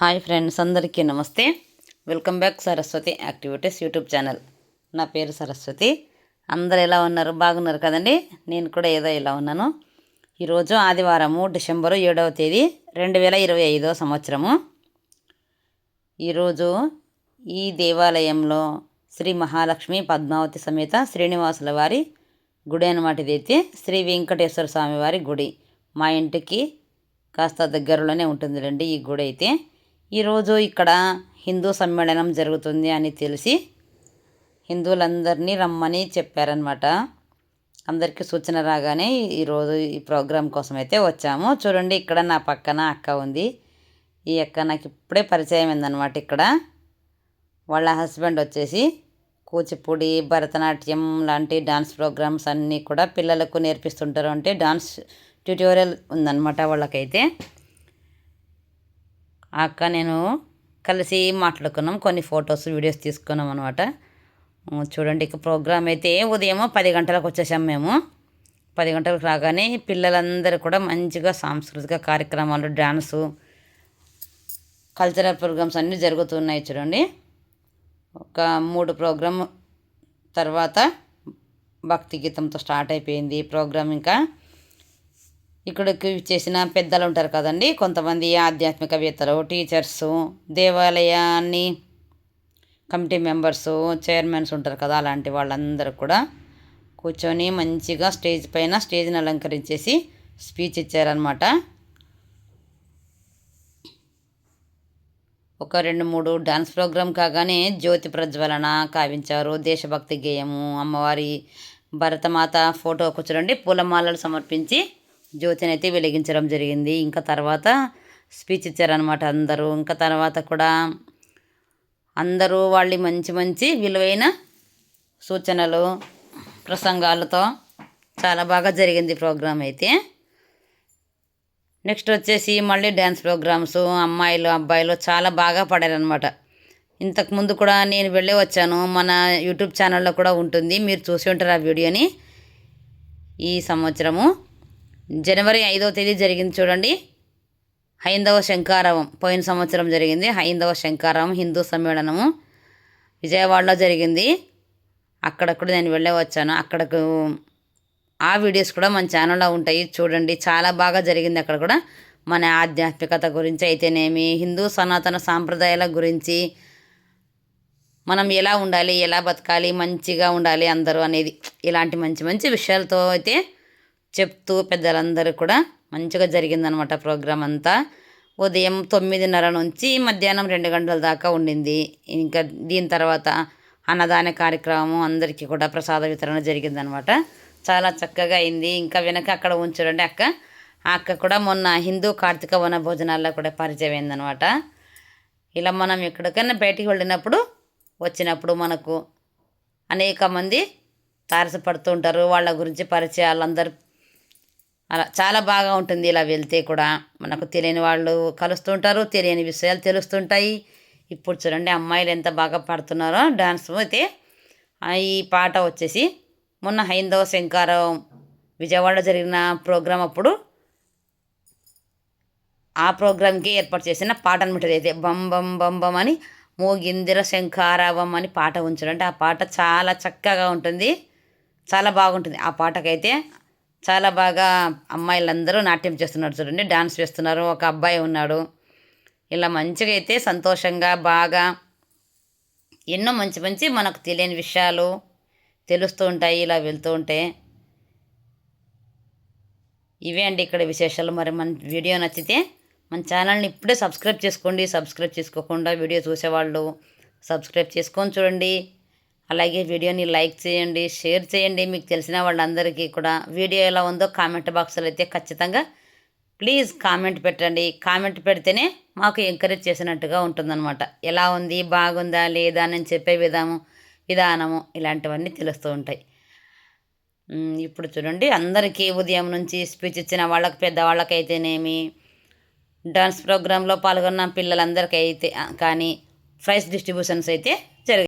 Hi friends అందరికీ నమస్తే. Welcome back Saraswati activities YouTube channel. నా పేరు సరస్వతి. అందరు ఎలా ఉన్నారు? బాగున్నారు కదండి? నేను కూడా ఏదో ఇలా ఉన్నాను. ఈరోజు ఆదివారము డిసెంబరు ఏడవ తేదీ రెండు వేల ఇరవై ఐదో సంవత్సరము. ఈరోజు ఈ దేవాలయంలో శ్రీ మహాలక్ష్మి పద్మావతి సమేత శ్రీనివాసుల వారి గుడి అనమాట ఇదైతే శ్రీ వెంకటేశ్వర స్వామి వారి గుడి. మా ఇంటికి కాస్త దగ్గరలోనే ఉంటుందిలేండి ఈ గుడి అయితే. ఈరోజు ఇక్కడ హిందూ సమ్మేళనం జరుగుతుంది అని తెలిసి హిందువులందరినీ రమ్మని చెప్పారనమాట అందరికీ సూచన రాగానే ఈరోజు ఈ ప్రోగ్రాం కోసం అయితే వచ్చాము. చూడండి ఇక్కడ నా పక్కన అక్క ఉంది. ఈ అక్క నాకు ఇప్పుడే పరిచయం అయిందనమాట ఇక్కడ. వాళ్ళ హస్బెండ్ వచ్చేసి కూచిపూడి భరతనాట్యం లాంటి డాన్స్ ప్రోగ్రామ్స్ అన్నీ కూడా పిల్లలకు నేర్పిస్తుంటారు అంటే డాన్స్ ట్యూటోరియల్ ఉందన్నమాట వాళ్ళకైతే. ఆ అక్క నేను కలిసి మాట్లాడుకున్నాం. కొన్ని ఫొటోస్ వీడియోస్ తీసుకున్నాం అనమాట చూడండి ఇక ప్రోగ్రామ్ అయితే ఉదయం పది గంటలకు వచ్చేసాం మేము. పది గంటలకు రాగానే పిల్లలందరూ కూడా మంచిగా సాంస్కృతిక కార్యక్రమాలు డ్యాన్సు కల్చరల్ ప్రోగ్రామ్స్ అన్నీ జరుగుతున్నాయి చూడండి. ఒక మూడు ప్రోగ్రామ్ తర్వాత భక్తి గీతంతో స్టార్ట్ అయిపోయింది ప్రోగ్రామ్ ఇంకా. ఇక్కడికి చేసిన పెద్దలు ఉంటారు కదండి. కొంతమంది ఆధ్యాత్మికవేత్తలు టీచర్సు దేవాలయాన్ని కమిటీ మెంబర్సు చైర్మన్స్ ఉంటారు కదా అలాంటి వాళ్ళందరూ కూడా కూర్చొని మంచిగా స్టేజ్ పైన స్టేజ్ని అలంకరించేసి స్పీచ్ ఇచ్చారనమాట ఒక రెండు మూడు డాన్స్ ప్రోగ్రామ్ కాగానే జ్యోతి ప్రజ్వలన కావించారు. దేశభక్తి గేయము అమ్మవారి భరతమాత ఫోటో కూర్చోండి పూలమాలలు సమర్పించి జ్యోతిని అయితే వెలిగించడం జరిగింది. ఇంకా తర్వాత స్పీచ్ ఇచ్చారనమాట అందరూ. ఇంకా తర్వాత కూడా అందరూ వాళ్ళ మంచి మంచి విలువైన సూచనలు ప్రసంగాలతో చాలా బాగా జరిగింది ప్రోగ్రామ్ అయితే. నెక్స్ట్ వచ్చేసి మళ్ళీ డ్యాన్స్ ప్రోగ్రామ్స్. అమ్మాయిలు అబ్బాయిలు చాలా బాగా పడారనమాట ఇంతకుముందు కూడా నేను వెళ్ళే వచ్చాను. మన యూట్యూబ్ ఛానల్లో కూడా ఉంటుంది. మీరు చూసి ఉంటారు ఆ వీడియోని ఈ సంవత్సరము. జనవరి ఐదవ తేదీ జరిగింది చూడండి. హైందవ శంకారవం పోయిన సంవత్సరం జరిగింది. హైందవ శంకారవం హిందూ సమ్మేళనము విజయవాడలో జరిగింది. అక్కడ కూడా నేను వెళ్ళే వచ్చాను. అక్కడకు ఆ వీడియోస్ కూడా మన ఛానల్లో ఉంటాయి. చూడండి. చాలా బాగా జరిగింది అక్కడ కూడా. మన ఆధ్యాత్మికత గురించి అయితేనేమి హిందూ సనాతన సాంప్రదాయాల గురించి మనం ఎలా ఉండాలి ఎలా బతకాలి మంచిగా ఉండాలి అందరూ అనేది ఇలాంటి మంచి మంచి విషయాలతో అయితే చెప్తూ పెద్దలందరూ కూడా మంచిగా జరిగిందనమాట ప్రోగ్రాం అంతా. ఉదయం తొమ్మిదిన్నర నుంచి మధ్యాహ్నం రెండు గంటల దాకా ఉండింది. ఇంకా దీని తర్వాత అన్నదాన కార్యక్రమం అందరికీ కూడా ప్రసాద వితరణ జరిగిందనమాట చాలా చక్కగా అయింది. ఇంకా వెనక అక్కడ ఉంచుడండి అక్క. ఆ అక్క కూడా మొన్న హిందూ కార్తీక వన భోజనాల్లో కూడా పరిచయం అయిందనమాట ఇలా మనం ఎక్కడికైనా బయటికి వెళ్ళినప్పుడు వచ్చినప్పుడు మనకు అనేక మంది తారసపడుతూ ఉంటారు. వాళ్ళ గురించి పరిచయాలు అందరు అలా చాలా బాగా ఉంటుంది ఇలా వెళ్తే కూడా. మనకు తెలియని వాళ్ళు కలుస్తుంటారు తెలియని విషయాలు తెలుస్తుంటాయి. ఇప్పుడు చూడండి అమ్మాయిలు ఎంత బాగా పాడుతున్నారో డాన్స్ అయితే. ఈ పాట వచ్చేసి మొన్న హైందవ శంకారం విజయవాడ జరిగిన ప్రోగ్రాం అప్పుడు ఆ ప్రోగ్రాంకి ఏర్పాటు చేసిన పాట అనమాట అయితే. బం బం బం బం అని మోగిందిర శంకారావం అని పాట ఉంచారంటే ఆ పాట చాలా చక్కగా ఉంటుంది. చాలా బాగుంటుంది. ఆ పాటకైతే చాలా బాగా అమ్మాయిలందరూ నాట్యం చేస్తున్నారు చూడండి డాన్స్ చేస్తున్నారు ఒక అబ్బాయి ఉన్నాడు. ఇలా మంచిగా అయితే సంతోషంగా బాగా ఎన్నో మంచి మంచి మనకు తెలియని విషయాలు తెలుస్తూ ఉంటాయి ఇలా వెళ్తూ ఉంటే. ఇవే అండి ఇక్కడ విశేషాలు. మరి మన వీడియో నచ్చితే మన ఛానల్ని ఇప్పుడే సబ్స్క్రైబ్ చేసుకోండి. సబ్స్క్రైబ్ చేసుకోకుండా వీడియో చూసేవాళ్ళు సబ్స్క్రైబ్ చేసుకొని చూడండి. అలాగే వీడియోని లైక్ చేయండి షేర్ చేయండి. మీకు తెలిసిన వాళ్ళందరికీ కూడా వీడియో ఎలా ఉందో కామెంట్ బాక్స్లో అయితే ఖచ్చితంగా ప్లీజ్ కామెంట్ పెట్టండి. కామెంట్ పెడితేనే మాకు ఎంకరేజ్ చేసినట్టుగా ఉంటుందన్నమాట. ఎలా ఉంది బాగుందా లేదా అని చెప్పే విధానం విధానము ఇలాంటివన్నీ తెలుస్తూ ఉంటాయి. ఇప్పుడు చూడండి అందరికీ ఉదయం నుంచి స్పీచ్ ఇచ్చిన వాళ్ళకి పెద్దవాళ్ళకైతేనేమి డాన్స్ ప్రోగ్రాంలో పాల్గొన్న పిల్లలందరికీ అయితే కానీ ప్రైజ్ డిస్ట్రిబ్యూషన్స్ అయితే జరిగాయి